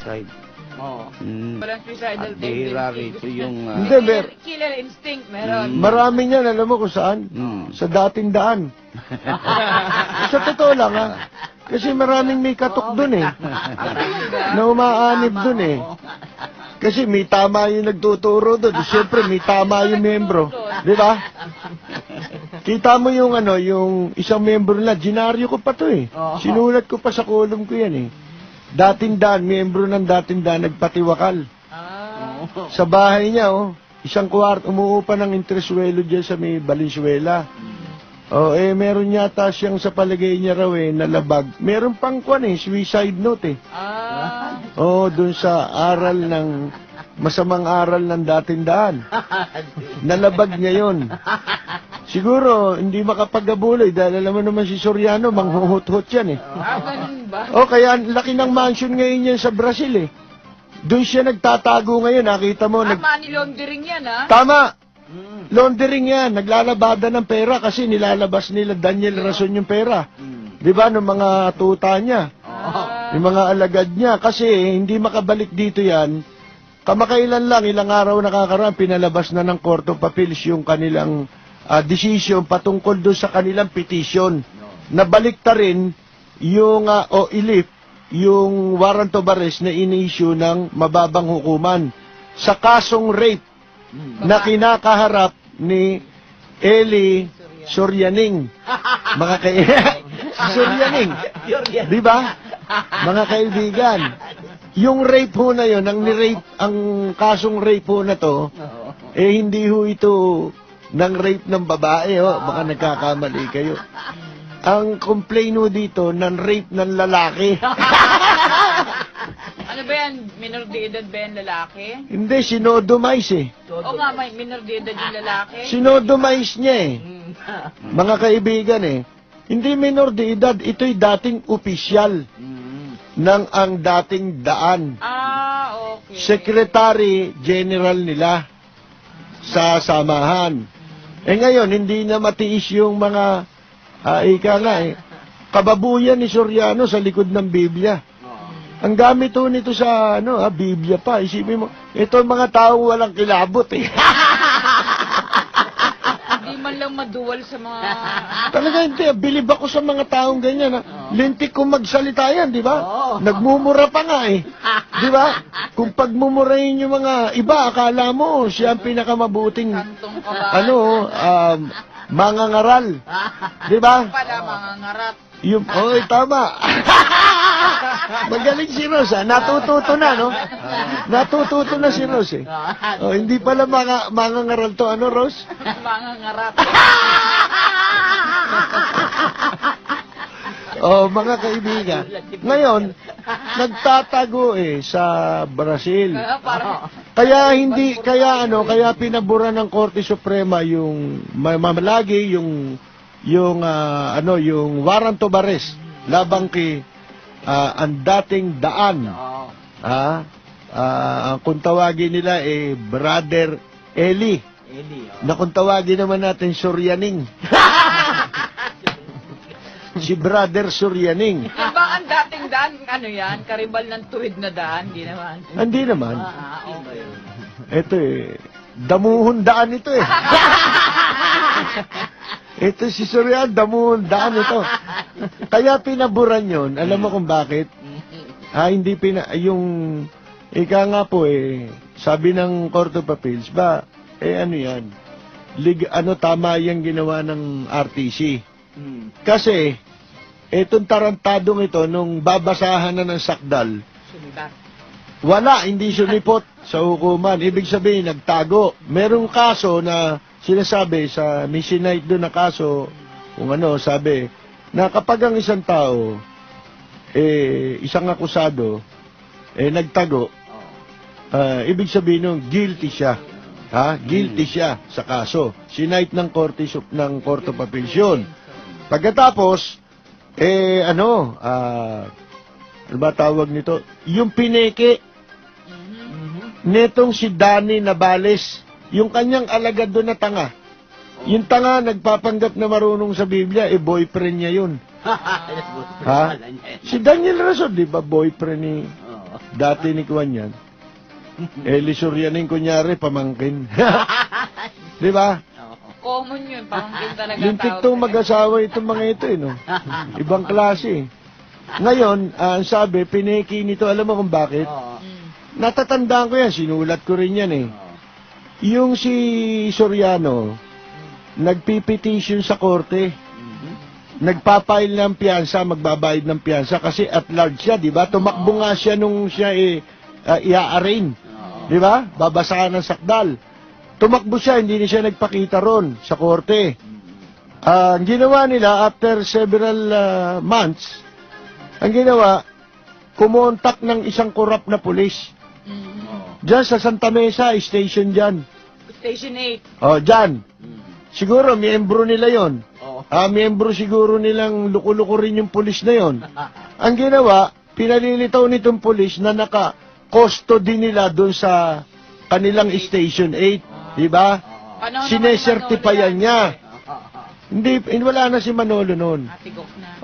Side. Oo. Mm. Walang suicidal At bihira rito yung... ah, Hindi, killer, killer instinct meron. Mm. Marami niyan, alam mo kung saan? mm. Sa dating daan. sa totoo lang, ha? Kasi maraming may katok dun eh. Na umaanib dun eh. Kasi may tama yung nagtuturo doon. Siyempre, may tama yung membro. Di ba? Kita mo yung ano, yung isang membro na, ginaryo ko pa to eh. Sinulat ko pa sa column ko yan eh. Dating dan, membro ng dating dan, nagpatiwakal. Ah. Sa bahay niya, oh, isang kwarto, umuupa ng intereswelo dyan sa may Valenzuela. Oh, eh, meron yata siyang sa palagay niya raw eh, nalabag. Meron pang kwan eh, suicide note eh. Ah. Oh, dun sa aral ng, masamang aral ng dating daan. Nalabag niya yun. Siguro, hindi makapagabuloy dahil alam mo naman si Soriano, manghuhut-hut yan eh. Ah, ganun ba? Oh, kaya ang laki ng mansion ngayon yan sa Brazil eh. Doon siya nagtatago ngayon, nakita mo. Ah, Nag... money laundering yan, ah. Tama! Laundering yan, naglalabada ng pera kasi nilalabas nila Daniel Rason yung pera. Di ba, ng mga tuta niya, Ah. yung mga alagad niya. Kasi hindi makabalik dito yan. Kamakailan lang, ilang araw nakakaraan, pinalabas na ng Court of Appeals yung kanilang ah, decision patungkol doon sa kanilang petition. Nabalik ta rin yung, ah, o ilip, yung warrant of arrest na ini-issue ng mababang hukuman sa kasong rape na kinakaharap ni Eli Soryaning. Mga kay Soryaning. Di ba? Mga kaibigan. Yung rape ho na yon, ang ni-rape, ang kasong rape ho na to, eh hindi ho ito ng rape ng babae, ho. Baka nagkakamali kayo. Ang complaint ho dito, ng rape ng lalaki. Ano ba yan? Minor de edad ba yan lalaki? hindi, sinodomize eh. O nga, may minor de edad yung lalaki? Sinodomize niya eh. Mga kaibigan eh. Hindi minor de edad, ito'y dating opisyal ng ang dating daan. Ah, okay. Secretary General nila sa samahan. Eh ngayon, hindi na matiis yung mga, ah, ika nga eh, kababuyan ni Soriano sa likod ng Biblia. Ang gamit ho nito sa ano, ah, Biblia pa. Isipin mo, ito ang mga taong walang kilabot eh. Hindi man lang maduwal sa mga... Talaga hindi, bilib ako sa mga taong ganyan. Ha? Lintik kong magsalita yan, di ba? Nagmumura pa nga eh. Di ba? Kung pagmumurahin yung mga iba, akala mo siya ang pinakamabuting Kantong ka ba? ano, um, mangangaral. Di ba? Pala mga ngarat. Yung, oy, tama. Magaling si Rose, ha? Natututo na, no? Natututo na si Rose, eh. Oh, hindi pala mga, mangangaral to. Ano, Rose? mga ngarat. Oh, mga kaibigan. Ngayon, nagtatago eh sa Brazil. Kaya parang... Kaya hindi kaya ano, kaya pinabura ng Korte Suprema yung ma- mamalagi yung yung ah, ano, yung warrant of arrest labang kay ah, ang dating daan. Ah, ah, ang kung tawagin nila eh Brother Eli. Na kung tawagin naman natin Suryaning. si Brother Suryaning. Yan ba ang dating daan? Ano yan? Karibal ng tuwid na daan? Hindi naman. Hindi naman. Ah, okay. Ito eh, damuhon daan ito eh. ito si Suryan, damuhon daan ito. Kaya pinaburan yon. Alam mo kung bakit? Ah, hindi pina... Yung... Ika nga po eh, sabi ng Court of Appeals, ba, eh ano yan? Lig, ano tama yung ginawa ng RTC? Kasi, etong tarantadong ito, nung babasahan na ng sakdal, Sumibat. wala, hindi sumipot sa hukuman. Ibig sabihin, nagtago. Merong kaso na sinasabi sa Missionite doon na kaso, kung ano, sabi, na kapag ang isang tao, eh, isang akusado, eh, nagtago, ah, ibig sabihin nun, guilty siya. Ha? Guilty siya sa kaso. Sinight ng Korte ng Court of Appeals yun. Pagkatapos, eh, ano, ah, ano ba tawag nito? Yung pineke, netong si Danny Navales, yung kanyang alagad doon na tanga. Yung tanga, nagpapanggap na marunong sa Biblia, eh, boyfriend niya yun. ha? Si Daniel Rason, di ba, boyfriend ni Dati ni Kwan yan. Eli Sorianin kunyari, pamangkin. Di ba? Common yun. Pamangkin talaga Yung tawag mag-asawa itong mga ito, eh, no? Ibang klase. Ngayon, ah, ang sabi, pineki nito, alam mo kung bakit? Mm. Natatandaan ko yan, sinulat ko rin yan eh. Yung si Soriano, nagpipetition sa korte. Nagpapail ng piyansa, magbabayad ng piyansa kasi at large siya, di ba? Tumakbo nga siya nung siya eh, ah, ia-arraign. Di ba? Babasahan ng sakdal. Tumakbo siya, hindi na siya nagpakita ron sa korte. Ah, ang ginawa nila, after several ah, months, ang ginawa, kumontak ng isang korap na pulis. Mm. Diyan sa Santa Mesa, station dyan. Station 8. O, dyan. Siguro, miyembro nila yon. Ah, miyembro siguro nilang luko-luko rin yung pulis na yon. Ang ginawa, pinalilitaw nitong pulis na naka-custody nila doon sa kanilang station 8. Di ba? Paano naman Sinesertipayan niya. Hindi, wala na si Manolo noon. Na.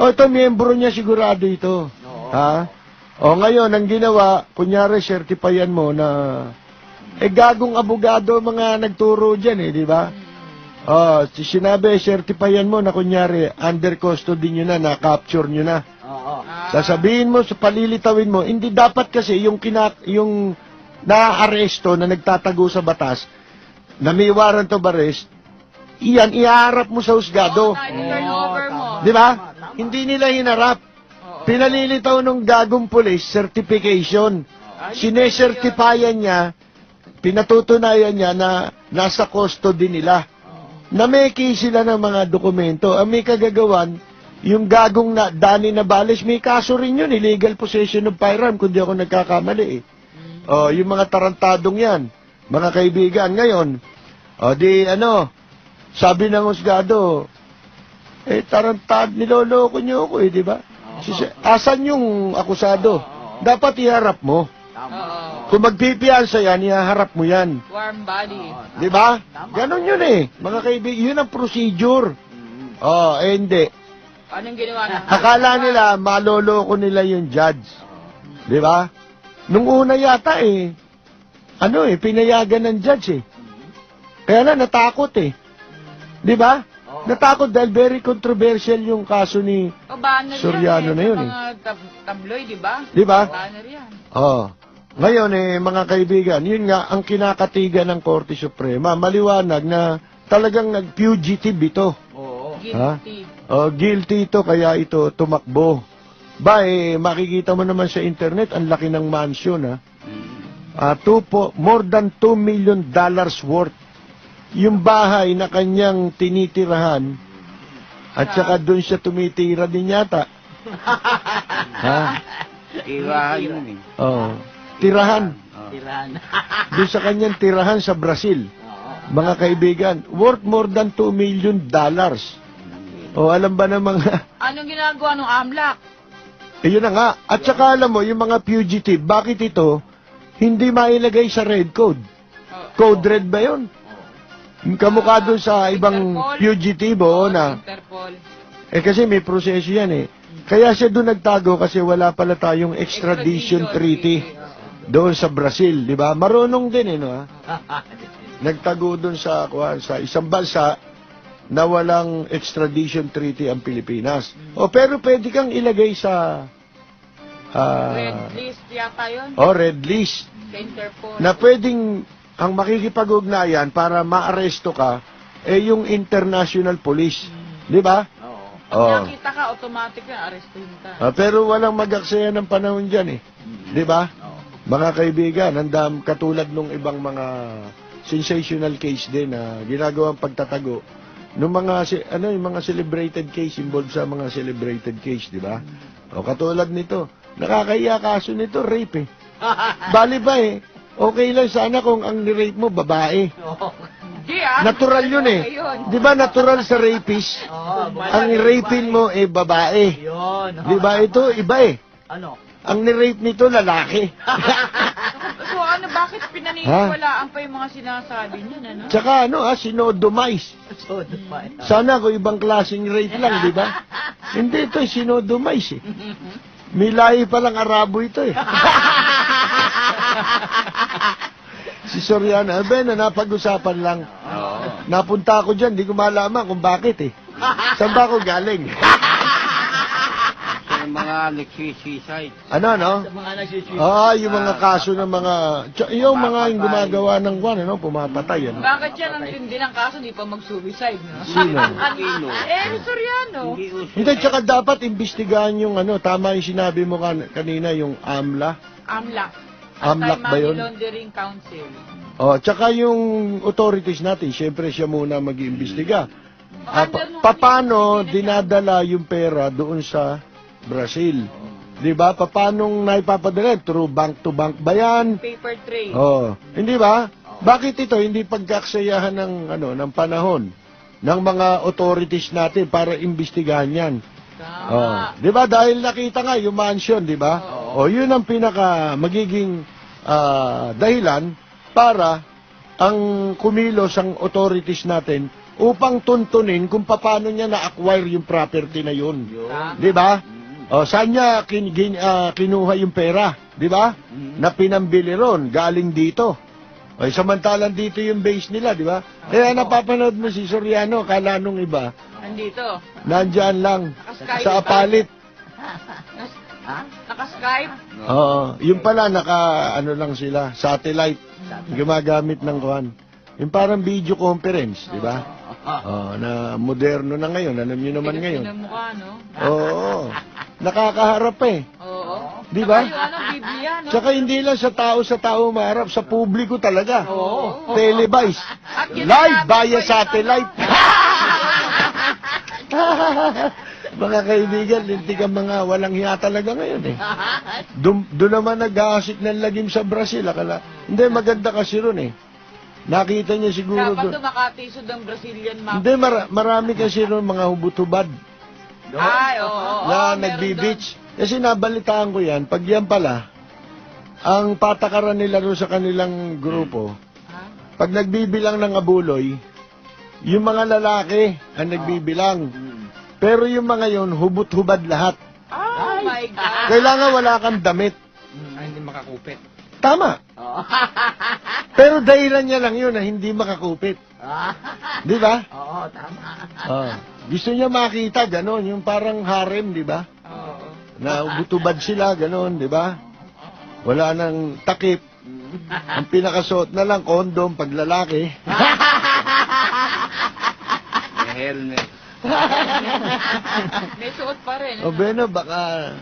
O, ito, miyembro niya sigurado ito. Ha? O, ngayon, ang ginawa, kunyari, certifyan mo na, eh, gagong abogado mga nagturo dyan, eh, di ba? O, si- sinabi, certifyan mo na, kunyari, under custody nyo na, na-capture nyo na. Ah. Sasabihin mo, sa palilitawin mo, hindi dapat kasi yung kinak, yung naaresto na nagtatago sa batas, na may warrant of arrest, iyan, iharap mo sa husgado. Oo, na-turn over mo. Di ba? Hindi nila hinarap. Pinalilitaw ng gagong pulis, certification. Ay, Sinesertipayan niya, pinatutunayan niya na nasa custody nila. Nameki sila ng mga dokumento. Ang may kagagawan, yung gagong na, Dani Nabales, may kaso rin yun, illegal possession of firearm, kung di ako nagkakamali eh. Oh, yung mga tarantadong yan, mga kaibigan, ngayon, o di ano, sabi ng husgado, eh tarantad, niloloko niyo ako eh, di ba? Asan yung akusado? Dapat iharap mo. Kung magpipiyansa yan, iharap mo yan. Warm body. Di ba? Ganon yun eh. Mga kaibigan, yun ang procedure. Oh, eh hindi. Anong ginawa ng... Akala nila, maloloko nila yung judge. Di ba? Nung una yata eh, ano eh, pinayagan ng judge eh. Kaya na, natakot eh. Di ba? Natakot dahil very controversial yung kaso ni... O, banner Soriano yan eh. na yun sa eh. mga tab- tabloid, di ba? Di ba? Banner yan. Oh. Ngayon eh, mga kaibigan, yun nga ang kinakatigan ng Korte Suprema. Maliwanag na talagang nag-fugitive ito. Guilty. Oh, guilty ito, kaya ito tumakbo. Ba, eh, makikita mo naman sa internet, ang laki ng mansion, ha? Ah, two po, more than 2 million dollars worth. Yung bahay na kanyang tinitirahan, at saka doon siya tumitira din yata. ha? Tirahan yun eh. Oh. Tirahan. Oh. Doon sa kanyang tirahan sa Brazil. Mga kaibigan, worth more than 2 million dollars. O alam ba ng mga Anong ginagawa ng AMLAC? Eh, yun na nga. At saka alam mo, yung mga fugitive, bakit ito hindi mailagay sa red code? Oo. Code red ba yun? Yung kamukha doon sa ibang Interpol. oo na. Interpol. Eh kasi may proseso yan eh. Kaya siya doon nagtago kasi wala pala tayong extradition treaty doon sa Brazil, di ba? Marunong din eh, no? Nagtago doon sa, kuwan, sa isang bansa na walang extradition treaty ang Pilipinas. O pero pwede kang ilagay sa ah, Red list yata yun. o red list Sa Interpol. na pwedeng ang makikipag-ugnayan para maaresto ka eh yung international police. Di ba? Pag Oo. nakita ka, automatic na, arrestuhin ka. Ah, pero walang mag-aksaya ng panahon dyan eh. Di ba? Mga kaibigan, andam katulad nung ibang mga sensational case din na ginagawang pagtatago nung mga si- ano yung mga celebrated case involved sa mga celebrated case, di ba? O katulad nito, nakakaiya kaso nito rape eh. Bali ba eh? Okay lang sana kung ang ni-rape mo babae. Di ah. Natural yun eh. Di ba natural sa rapist? Ang raping mo eh babae. Yun. Di ba ito iba eh? Ano? Ang ni-rape nito lalaki. So ano, bakit pinaniniwalaan pa yung mga sinasabi niya, ano? Tsaka ano ah, sinodomize. So? Sana ko ibang klaseng rape lang, di ba? Hindi ito, sinodomize eh. May lahi palang Arabo ito eh. si Soriano, eh, abe na napag-usapan lang. Napunta ako dyan, di ko malaman kung bakit eh. Saan ba ako galing? Sa mga nagsisiside. Ano, no? Ah, yung mga kaso ng mga... Yung mga yung gumagawa ng kwan, ano, pumapatay, ano? Bakit yan ang tindi ng kaso, di pa mag-suicide, no? Sino? Sino? eh, Soriano. Hindi tsaka dapat imbestigahan yung ano, tama yung sinabi mo kan kanina, yung AMLA. AMLAC. AMLAC ba yun? Anti-Money Laundering Council. Oh, tsaka yung authorities natin, syempre siya muna mag-iimbestiga. Ah, pa- pa- paano dinadala yung pera doon sa Brazil? 'Di ba? Pa- Paano naipapadala? Through bank to bank ba yan? Paper trail. Oh, hindi ba? Bakit ito hindi pagkaksayahan ng ano ng panahon ng mga authorities natin para imbestigahan 'yan? Tama. Oh, 'di ba? Dahil nakita nga yung mansion, 'di ba? Oh, 'yun ang pinaka magiging ah, dahilan para ang kumilos ang authorities natin upang tuntunin kung paano niya na-acquire yung property na 'yun. Tama. 'Di ba? O saan niya kin, gin- ah, kinuha yung pera, 'di ba? Na pinambili ron galing dito. O samantalang dito yung base nila, 'di ba? Kaya napapanood mo si Soriano, kala nung iba, Nandito. nandyan lang Naka-Skype sa apalit. Naka-Skype. Oo, yung pala naka ano lang sila, satellite. Gumagamit ng kuan. Yung parang video conference, 'di ba? Oh, na moderno na ngayon, alam niyo naman ngayon. Ng mukha, no? Oo. Nakakaharap eh. Oo. Di ba? Saka yung ano, Biblia, no? Tsaka hindi lang sa tao sa tao maharap, sa publiko talaga. Oo. Televised. At yun Live via satellite. mga kaibigan, lintik ang mga walang hiya talaga ngayon eh. Doon doon naman nag-aasik ng lagim sa Brazil. Akala, hindi, maganda kasi ron eh. Nakita niya siguro Dapat doon. makatisod ang Brazilian mafia. Hindi, mara- marami kasi ron mga hubot-hubad Ay, oo. oo, na meron nagbi-beach. Kasi nabalitaan ko yan, pag yan pala, ang patakaran nila ron sa kanilang grupo, doon. Ha? pag nagbibilang ng abuloy, yung mga lalaki ang nagbibilang. Pero yung mga yon hubot-hubad lahat. Oh my God. Kailangan wala kang damit. Ay, hindi makakupit. Tama. Pero dahilan niya lang yun na hindi makakupit. Di ba? Oo, tama. Oh. Gusto niya makita, ganon. Yung parang harem, di ba? Oo. Na hubot-hubad sila, ganon, di ba? Wala nang takip. Ang pinakasuot na lang, kondom, pag lalaki. Helmet. May suot pa rin. O Beno, baka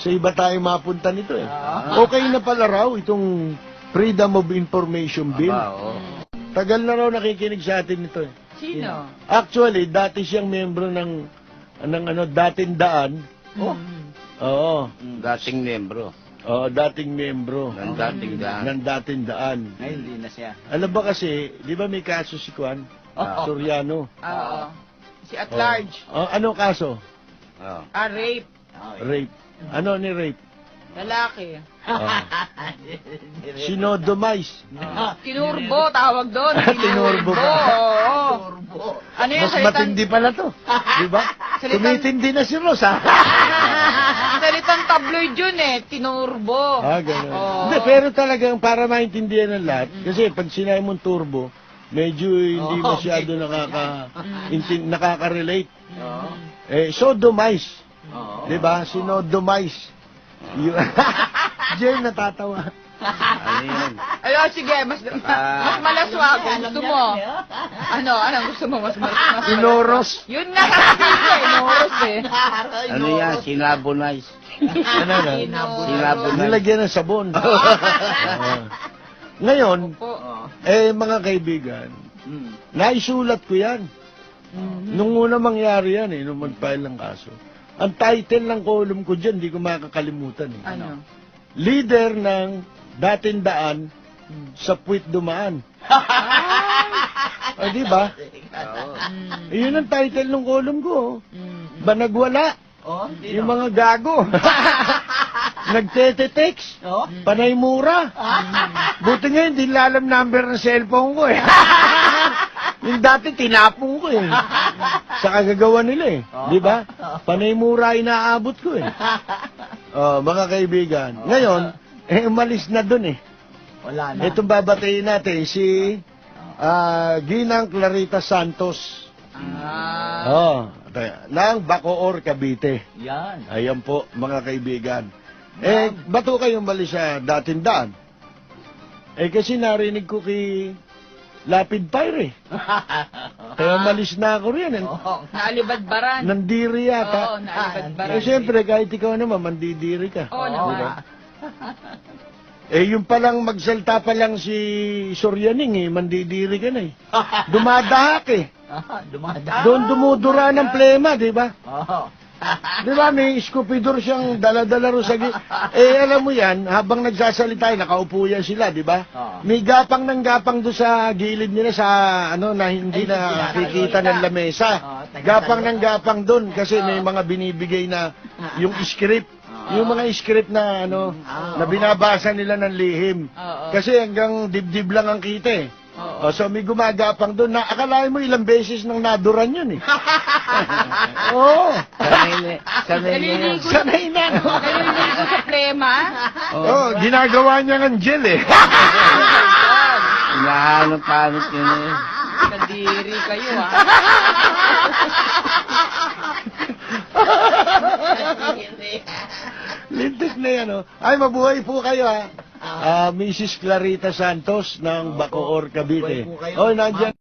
sa iba tayo mapunta nito eh. Okay na pala raw itong Freedom of Information Bill. Aba, oo. Tagal na raw nakikinig sa atin ito eh. Sino? Actually, dati siyang membro ng ng ano, dating daan. Oh. Oo. Dating membro. Oo, dating membro Ng dating daan. ng dating daan. Ay, hindi na siya. Alam ba kasi, di ba may kaso si Kwan? Ah. Soriano. Oo. Si at Oo. large. Oh, ano kaso? Oo. Ah, rape. Rape. Ano ni rape? Lalaki. Oh. Sinodomize. Tinurbo, tawag doon. Tinurbo ba? Oo. Turbo. Ano yung Mas salitang, matindi pala to. Di ba? Salitang- Tumitindi na si Rosa. salitang tabloid yun eh. Tinurbo. ah, ganun. Oo. Hindi, pero talagang para maintindihan ng lahat, kasi pag sinabi mong turbo, medyo hindi Oo, masyado okay. nakaka, intin, nakaka-relate. Oo. Eh, sodomize. Oo. Di ba? Sinodomize. Yun. Jen, natatawa. Ano yun? Ayun, sige, mas, mas malaswa kung gusto mo. Ano, anong gusto mo? Mas malaswa. Sinoros. Yun nga ko eh, Noros eh. Ano yan? Sinabonize. Ano na? Sinabonize. Nilagyan ng sabon. Oo. Ngayon, eh, mga kaibigan, Hmm. naisulat ko yan. Nung una mangyari yan eh, nung mag-file ng kaso. Ang title ng column ko dyan, di ko makakalimutan eh. Ano? Leader ng dating daan sa puwit dumaan. o, di ba? Oo. Mm, Yun ang title ng column ko. oh. mm, Banagwala. Hindi Yung no? mga gago. Nagtete-text. Oo. Panay mura. Buti nga hindi lalam number ng cellphone ko eh. Yung dati tinapong ko eh. Sa kagagawa nila eh. Di ba? Panay mura inaabot ko eh. Oh, mga kaibigan. Ngayon, eh umalis na dun eh. Wala na. Itong babatiin natin si ah, Ginang Clarita Santos. Ah. Oh, ng Bacoor, Cavite. Yan. Ayan po, mga kaibigan. Eh, bato kayong mali sa dating daan? Eh, kasi narinig ko kay Lapid Fire eh. Kaya malis na ako riyan. Eh. Oo. Naalibadbaran. Nandiri Oo, yata. naalibadbaran. Eh, siyempre, kahit ikaw naman, mandidiri ka. Oo naman. Eh, yung palang magsalta pa lang si Soryaning eh, mandidiri ka na eh. Dumadahak eh. Ah, Dumadaan. Doon dumudura ng plema, di ba? Oo. Di ba, may scoopidor siyang daladala ro sa gi- Eh, alam mo yan, habang nagsasalita, nakaupo yan sila, di ba? Oo. May gapang ng gapang doon sa gilid nila sa, ano, na hindi Ay, na hindi kikita ng lamesa. Oo, taga- Gapang ng gapang doon kasi may mga binibigay na yung script. Yung mga script na, ano, na binabasa nila ng lihim. Oo. Kasi hanggang dibdib lang ang kita eh. Oo. O, so may gumagapang doon na akalain mo ilang beses nang naduran yun eh. Oo. Sanay na, sanay na yan. Naliligo. Sanay na. no? Naliligo sa plema. Oh, ginagawa niya ng gel eh. Hinahanap-hanap yun eh. Kadiri kayo ah. Lintik na yan, oh. Ay, mabuhay po kayo, ha. Ah, Mrs. Clarita Santos ng Bacoor, Cavite. Mabuhay po kayo. Oh, nandyan.